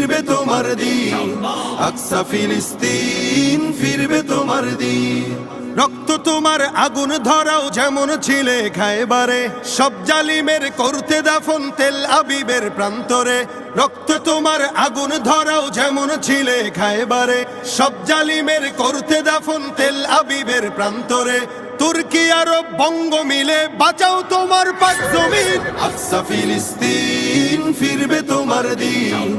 ফিরবে তোমার দিন। আকসা ফিলিস্তিন ফিরবে তোমার দিন। রক্ত তোমার আগুন ধরাও যেমন ছিলে খায়বারে সব জালিমের করতে দাফন তেল আবিবের প্রান্তরে। রক্ত তোমার আগুন ধরাও যেমন ছিলে খায়বারে সব জালিমের করতে দাফন তেল আবিবের প্রান্তরে। তুর্কি, আরব, বঙ্গ মিলে বাঁচাও তোমার পাক জমিন। আকসা ফিলিস্তিন ফিরবে তোমার দিন।